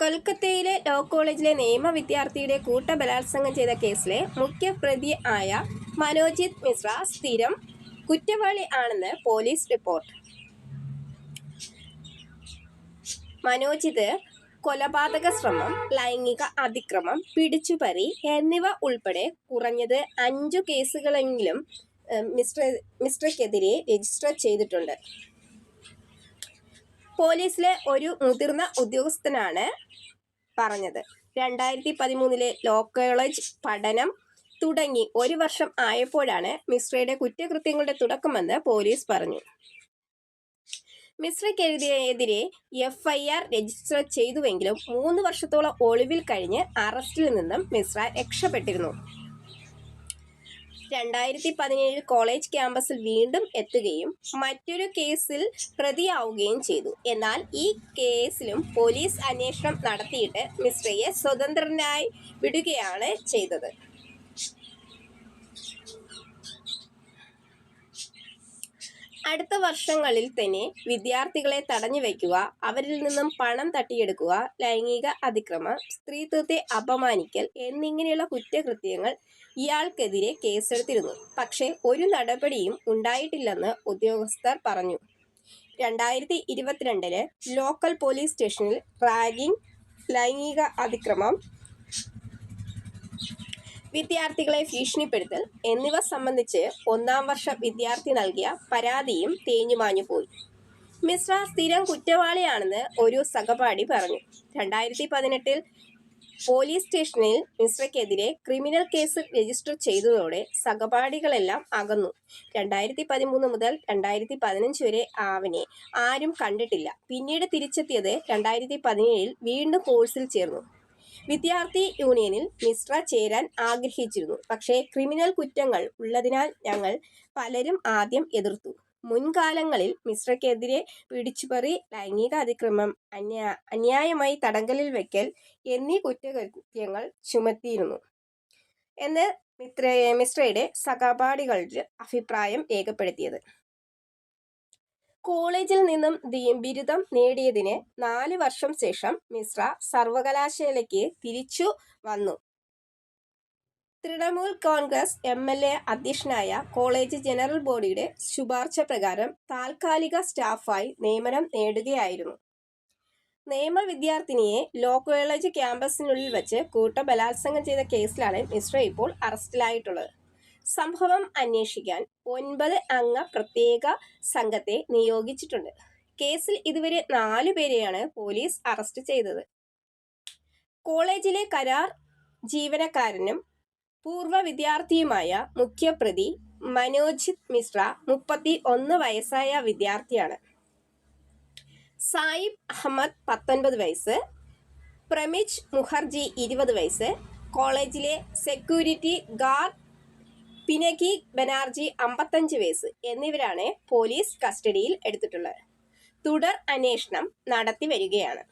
കൊൽക്കത്തയിലെ ലോ കോളേജിലെ നിയമ വിദ്യാർത്ഥിയുടെ കൂട്ടബലാത്സംഗം ചെയ്ത കേസിലെ മുഖ്യ പ്രതി ആയ മനോജിത് മിശ്ര സ്ഥിരം കുറ്റവാളി ആണെന്ന് പോലീസ് റിപ്പോർട്ട് മനോജിത് കൊലപാതക ശ്രമം ലൈംഗിക അതിക്രമം പിടിച്ചുപറി എന്നിവ ഉൾപ്പെടെ കുറഞ്ഞത് അഞ്ചു കേസുകളെങ്കിലും മിസ്റ്റർ മിസ്റ്റർക്കെതിരെ രജിസ്റ്റർ ചെയ്തിട്ടുണ്ട്. പോലീസിലെ ഒരു മുതിർന്ന ഉദ്യോഗസ്ഥനാണ് പറഞ്ഞത്. രണ്ടായിരത്തി പതിമൂന്നിലെ ലോ കോളേജ് പഠനം തുടങ്ങി ഒരു വർഷം ആയപ്പോഴാണ് മിശ്രയുടെ കുറ്റകൃത്യങ്ങളുടെ തുടക്കമെന്ന് പോലീസ് പറഞ്ഞു. മിശ്രയ്ക്കെതിരെ എഫ് ഐ ആർ രജിസ്റ്റർ ചെയ്തുവെങ്കിലും മൂന്ന് വർഷത്തോളം ഒളിവിൽ കഴിഞ്ഞ് അറസ്റ്റിൽ നിന്നും മിശ്ര രക്ഷപ്പെട്ടിരുന്നു. രണ്ടായിരത്തി പതിനേഴിൽ കോളേജ് ക്യാമ്പസിൽ വീണ്ടും എത്തുകയും മറ്റൊരു കേസിൽ പ്രതിയാവുകയും ചെയ്തു. എന്നാൽ ഈ കേസിലും പോലീസ് അന്വേഷണം നടത്തിയിട്ട് മിശ്രയെ സ്വതന്ത്രനായി വിടുകയാണ് ചെയ്തത്. അടുത്ത വർഷങ്ങളിൽ തന്നെ വിദ്യാർത്ഥികളെ തടഞ്ഞു വയ്ക്കുക അവരിൽ നിന്നും പണം തട്ടിയെടുക്കുക ലൈംഗിക അതിക്രമം സ്ത്രീത്വത്തെ അപമാനിക്കൽ എന്നിങ്ങനെയുള്ള കുറ്റകൃത്യങ്ങൾ ഇയാൾക്കെതിരെ കേസെടുത്തിരുന്നു. പക്ഷേ ഒരു നടപടിയും ഉണ്ടായിട്ടില്ലെന്ന് ഉദ്യോഗസ്ഥർ പറഞ്ഞു. രണ്ടായിരത്തി ഇരുപത്തിരണ്ടിൽ ലോക്കൽ പോലീസ് സ്റ്റേഷനിൽ റാഗിംഗ് ലൈംഗിക അതിക്രമം വിദ്യാർത്ഥികളെ ഭീഷണിപ്പെടുത്തൽ എന്നിവ സംബന്ധിച്ച് ഒന്നാം വർഷ വിദ്യാർത്ഥി നൽകിയ പരാതിയും തേഞ്ഞുമാഞ്ഞു പോയി. മിശ്ര സ്ഥിരം കുറ്റവാളിയാണെന്ന് ഒരു സഹപാഠി പറഞ്ഞു. രണ്ടായിരത്തി പതിനെട്ടിൽ പോലീസ് സ്റ്റേഷനിൽ മിശ്രയ്ക്കെതിരെ ക്രിമിനൽ കേസ് രജിസ്റ്റർ ചെയ്തതോടെ സഹപാഠികളെല്ലാം അകന്നു. രണ്ടായിരത്തി പതിമൂന്ന് മുതൽ രണ്ടായിരത്തി പതിനഞ്ച് വരെ ആവനെ ആരും കണ്ടിട്ടില്ല. പിന്നീട് തിരിച്ചെത്തിയത് രണ്ടായിരത്തി പതിനേഴിൽ വീണ്ടും കോഴ്സിൽ ചേർന്നു. വിദ്യാർത്ഥി യൂണിയനിൽ മിശ്ര ചേരാൻ ആഗ്രഹിച്ചിരുന്നു. പക്ഷേ ക്രിമിനൽ കുറ്റങ്ങൾ ഉള്ളതിനാൽ ഞങ്ങൾ പലരും ആദ്യം എതിർത്തു. മുൻകാലങ്ങളിൽ മിശ്രയ്ക്കെതിരെ പിടിച്ചുപറി ലൈംഗിക അതിക്രമം അന്യാ അന്യായമായി തടങ്കലിൽ വെക്കൽ എന്നീ കുറ്റകൃത്യങ്ങൾ ചുമത്തിയിരുന്നു. എന്ന് മിത്ര മിശ്രയുടെ സഹപാഠികളുടെ അഭിപ്രായം രേഖപ്പെടുത്തിയത്. കോളേജിൽ നിന്നും ബിരുദം നേടിയതിന് നാല് വർഷം ശേഷം മിശ്ര സർവകലാശാലയ്ക്ക് തിരിച്ചു വന്നു. Trinamool Congress M L A അധ്യക്ഷനായ കോളേജ് ജനറൽ ബോഡിയുടെ ശുപാർശ പ്രകാരം താൽക്കാലിക സ്റ്റാഫായി നിയമനം നേടുകയായിരുന്നു. നിയമ വിദ്യാർത്ഥിനിയെ ലോ കോളേജ് ക്യാമ്പസിനുള്ളിൽ വെച്ച് കൂട്ട ബലാത്സംഗം ചെയ്ത കേസിലാണ് മിശ്ര ഇപ്പോൾ അറസ്റ്റിലായിട്ടുള്ളത്. സംഭവം അന്വേഷിക്കാൻ ഒൻപത് അംഗ പ്രത്യേക സംഘത്തെ നിയോഗിച്ചിട്ടുണ്ട്. കേസിൽ ഇതുവരെ നാലു പേരെയാണ് പോലീസ് അറസ്റ്റ് ചെയ്തത്. കോളേജിലെ കരാർ ജീവനക്കാരനും പൂർവ വിദ്യാർത്ഥിയുമായ മുഖ്യപ്രതി മനോജിത് മിശ്ര മുപ്പത്തി ഒന്ന് വയസ്സായ വിദ്യാർത്ഥിയാണ്. സായിബ് അഹമ്മദ് പത്തൊൻപത് വയസ്സ് പ്രമിജ് മുഖർജി ഇരുപത് വയസ്സ് കോളേജിലെ സെക്യൂരിറ്റി ഗാർഡ് പിനകി ബനാർജി അമ്പത്തഞ്ച് വയസ്സ് എന്നിവരാണ് പോലീസ് കസ്റ്റഡിയിൽ എടുത്തിട്ടുള്ളത്. തുടർ അന്വേഷണം നടത്തി വരികയാണ്.